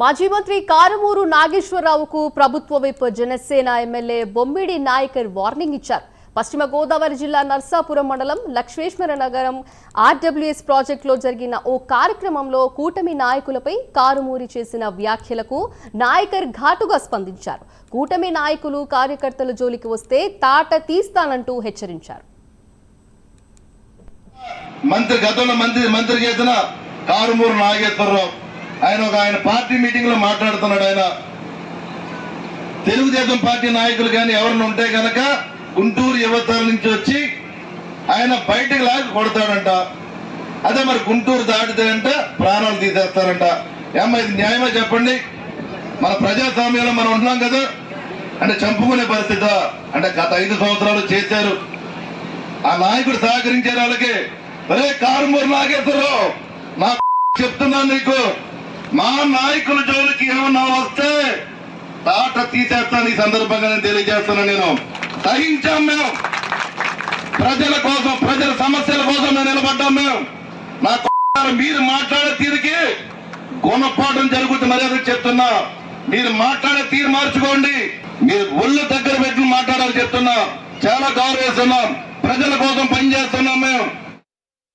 మాజీ మంత్రి కారుమూరు నాగేశ్వరరావుకు ప్రభుత్వ వైపు జనసేన ఎమ్మెల్యే బొమ్మిడి నాయకర్ వార్నింగ్ ఇచ్చారు. పశ్చిమ గోదావరి జిల్లా నర్సాపురం మండలం లక్ష్మేశ్వర నగరం ఆర్డబ్ల్యూఎస్ ప్రాజెక్టులో జరిగిన ఓ కార్యక్రమంలో కూటమి నాయకులపై కారుమూరి చేసిన వ్యాఖ్యలకు నాయకర్ ఘాటుగా స్పందించారు. కూటమి నాయకులు కార్యకర్తల జోలికి వస్తే తాట తీస్తానంటూ హెచ్చరించారు. మంత్రి గతంలో మంత్రి మంత్రి చేసిన కారుమూరు నాగేశ్వరరావు ఆయన ఒక ఆయన పార్టీ మీటింగ్లో మాట్లాడుతున్నాడు ఆయన. తెలుగుదేశం పార్టీ నాయకులు కానీ ఎవరిని ఉంటే కనుక గుంటూరు యువతల నుంచి వచ్చి ఆయన బయటకు లాగి కొడతాడంట. అదే మరి గుంటూరు దాటితే అంట ప్రాణాలు తీసేస్తారంట. ఏమ్మా ఇది న్యాయమా చెప్పండి? మన ప్రజాస్వామ్యంలో మనం ఉంటున్నాం కదా. అంటే చంపుకునే పరిస్థితి. అంటే గత ఐదు సంవత్సరాలు చేశారు. ఆ నాయకుడు సహకరించారు వాళ్ళకి. ఒరే కారుమూరు నాగేశ్వరరావు నా చెప్తున్నాను నీకు. మా నాయకుల జోలికి ఏమన్నా వస్తే తాట తీసేస్తాను ఈ సందర్భంగా నేను తెలియజేస్తున్నాను నేను. సహించాం మేము. ప్రజల కోసం ప్రజల సమస్యల కోసం మేము నిలబడ్డాం మేము. నా మీరు మాట్లాడే తీరుకి గుణపాఠం జరుగుతుంది మర్యాద చెప్తున్నా. మీరు మాట్లాడే తీరు మార్చుకోండి. మీరు ఒళ్ళు దగ్గర పెట్టి మాట్లాడాలి చెప్తున్నా. చాలా గౌరవిస్తున్నాం. ప్రజల కోసం పనిచేస్తున్నాం మేము.